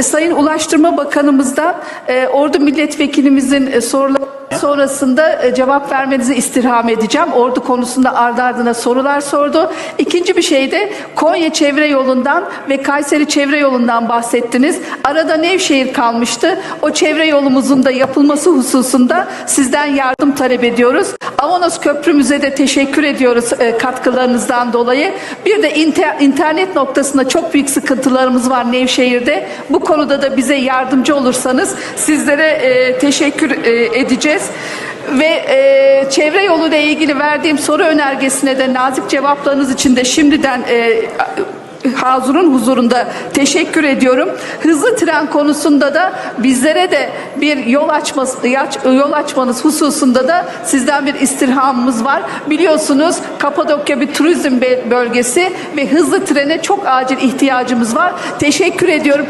e, Sayın Ulaştırma Bakanımızdan e, Ordu Milletvekilimizin e, soruları sonrasında e, cevap vermenizi istirham edeceğim. Ordu konusunda ardı ardına sorular sordu. İkinci bir şey de Konya çevre yolundan ve Kayseri çevre yolundan bahsettiniz. Arada Nevşehir kalmıştı. O çevre yolumuzun da yapılması hususunda sizden yardım talep ediyoruz. Avanos Köprümüze de teşekkür ediyoruz e, katkılarınızdan dolayı. Bir de inter- internet noktasında çok büyük sıkıntılarımız var Nevşehir'de. Bu konuda da bize yardımcı olursanız sizlere e, teşekkür e, edeceğiz. Ve e, çevre yolu ile ilgili verdiğim soru önergesine de nazik cevaplarınız için de şimdiden e, Hazur'un huzurunda teşekkür ediyorum. Hızlı tren konusunda da bizlere de bir yol açması yol açmanız hususunda da sizden bir istirhamımız var. Biliyorsunuz Kapadokya bir turizm bölgesi ve hızlı trene çok acil ihtiyacımız var. Teşekkür ediyorum.